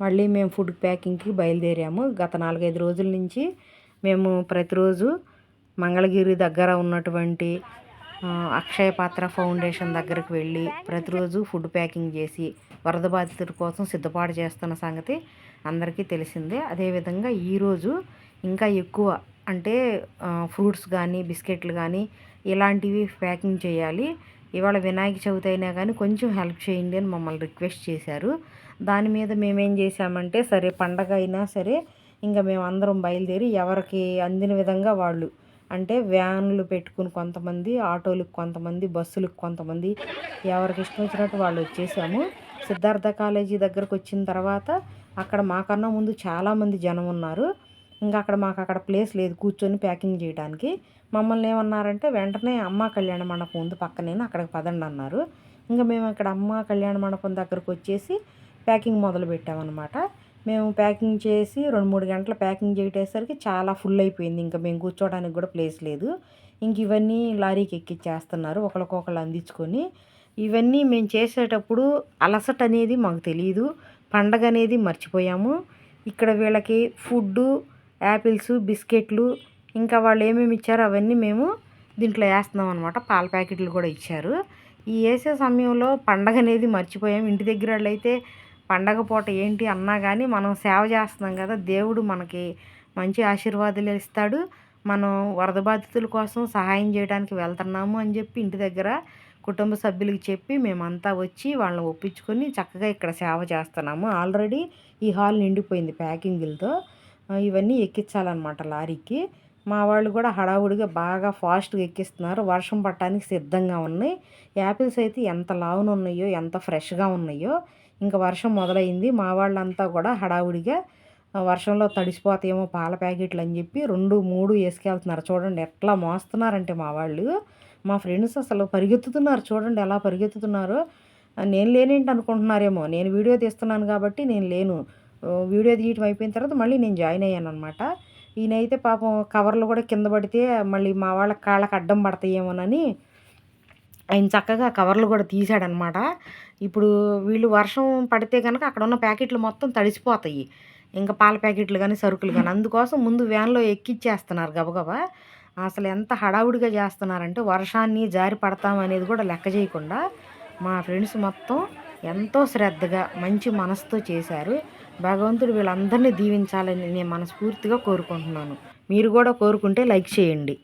మళ్ళీ మేము ఫుడ్ ప్యాకింగ్కి బయలుదేరాము. గత నాలుగైదు రోజుల నుంచి మేము ప్రతిరోజు మంగళగిరి దగ్గర ఉన్నటువంటి అక్షయ పాత్ర ఫౌండేషన్ దగ్గరకు వెళ్ళి ప్రతిరోజు ఫుడ్ ప్యాకింగ్ చేసి వరద బాధితుల కోసం సిద్ధపాటు చేస్తున్న సంగతి అందరికీ తెలిసిందే. అదేవిధంగా ఈరోజు ఇంకా ఎక్కువ అంటే ఫ్రూట్స్ కానీ బిస్కెట్లు కానీ ఇలాంటివి ప్యాకింగ్ చేయాలి. ఇవాళ వినాయక చవితి అయినా కానీ కొంచెం హెల్ప్ చేయండి అని మమ్మల్ని రిక్వెస్ట్ చేశారు. దాని మీద మేమేం చేసామంటే సరే పండగ అయినా సరే ఇంకా మేము అందరం బయలుదేరి ఎవరికి అందిన విధంగా వాళ్ళు అంటే వ్యాన్లు పెట్టుకుని కొంతమంది ఆటోలకు కొంతమంది బస్సులకు కొంతమంది ఎవరికి ఇష్టం వచ్చినట్టు వాళ్ళు వచ్చేసాము. సిద్ధార్థ కాలేజీ దగ్గరకు వచ్చిన తర్వాత అక్కడ మాకన్నా ముందు చాలామంది జనం ఉన్నారు. ఇంకా అక్కడ మాకు అక్కడ ప్లేస్ లేదు కూర్చొని ప్యాకింగ్ చేయడానికి మమ్మల్ని ఏమన్నారంటే వెంటనే అమ్మ కళ్యాణ మండపం ఉంది పక్కనే అక్కడికి పదండి అన్నారు. ఇంకా మేము ఇక్కడ అమ్మ కళ్యాణ మండపం దగ్గరకు వచ్చేసి ప్యాకింగ్ మొదలు పెట్టామన్నమాట. మేము ప్యాకింగ్ చేసి రెండు మూడు గంటల ప్యాకింగ్ చేయటేసరికి చాలా ఫుల్ అయిపోయింది. ఇంకా మేము కూర్చోడానికి కూడా ప్లేస్ లేదు. ఇంక ఇవన్నీ లారీకి ఎక్కిచ్చేస్తున్నారు ఒకరికొకరు అందించుకొని. ఇవన్నీ మేము చేసేటప్పుడు అలసట అనేది మాకు తెలియదు పండగ అనేది మర్చిపోయాము. ఇక్కడ వీళ్ళకి ఫుడ్డు యాపిల్స్ బిస్కెట్లు ఇంకా వాళ్ళు ఏమేమి ఇచ్చారో అవన్నీ మేము దీంట్లో వేస్తున్నాం అనమాట పాల ప్యాకెట్లు కూడా ఇచ్చారు. ఈ వేసే సమయంలో పండగ అనేది మర్చిపోయాం. ఇంటి దగ్గర వాళ్ళు అయితే పండగ పూట ఏంటి అన్నా కానీ మనం సేవ చేస్తున్నాం కదా దేవుడు మనకి మంచి ఆశీర్వాదాలు ఇస్తాడు. మనం వరద బాధితుల కోసం సహాయం చేయడానికి వెళ్తున్నాము అని చెప్పి ఇంటి దగ్గర కుటుంబ సభ్యులకి చెప్పి మేమంతా వచ్చి వాళ్ళని ఒప్పించుకొని చక్కగా ఇక్కడ సేవ చేస్తున్నాము. ఆల్రెడీ ఈ హాల్ నిండిపోయింది ప్యాకింగులతో. ఇవన్నీ ఎక్కించాలన్నమాట లారీకి. మా వాళ్ళు కూడా హడావుడిగా బాగా ఫాస్ట్గా ఎక్కిస్తున్నారు. వర్షం పట్టడానికి సిద్ధంగా ఉన్నాయి. యాపిల్స్ అయితే ఎంత లావున ఉన్నాయో ఎంత ఫ్రెష్గా ఉన్నాయో ఇంకా వర్షం మొదలైంది. మా వాళ్ళంతా కూడా హడావుడిగా వర్షంలో తడిసిపోతాయేమో పాల ప్యాకెట్లు అని చెప్పి రెండు మూడు వేసుకెళ్తున్నారు. చూడండి ఎట్లా మోస్తున్నారంటే మా వాళ్ళు. మా ఫ్రెండ్స్ అసలు పరిగెత్తుతున్నారు. చూడండి ఎలా పరిగెత్తుతున్నారో. నేను లేనేంటి అనుకుంటున్నారేమో నేను వీడియో తీస్తున్నాను కాబట్టి నేను లేను. వీడియో తీయటం అయిపోయిన తర్వాత మళ్ళీ నేను జాయిన్ అయ్యాను అనమాట ఈయనైతే పాపం కవర్లు కూడా కింద పడితే మళ్ళీ మా వాళ్ళ కాళ్ళకి అడ్డం పడతాయేమోనని ఆయన చక్కగా కవర్లు కూడా తీసాడనమాట ఇప్పుడు వీళ్ళు వర్షం పడితే కనుక అక్కడ ఉన్న ప్యాకెట్లు మొత్తం తడిసిపోతాయి. ఇంకా పాల ప్యాకెట్లు కానీ సరుకులు కానీ అందుకోసం ముందు వ్యాన్లో ఎక్కిచ్చేస్తున్నారు గబగబా. అసలు ఎంత హడావుడిగా చేస్తున్నారంటే వర్షాన్ని జారి పడతాం అనేది కూడా లెక్క చేయకుండా మా ఫ్రెండ్స్ మొత్తం ఎంతో శ్రద్ధగా మంచి మనసుతో చేశారు. భగవంతుడు వీళ్ళందరినీ దీవించాలని నేను మనస్ఫూర్తిగా కోరుకుంటున్నాను. మీరు కూడా కోరుకుంటే లైక్ చేయండి.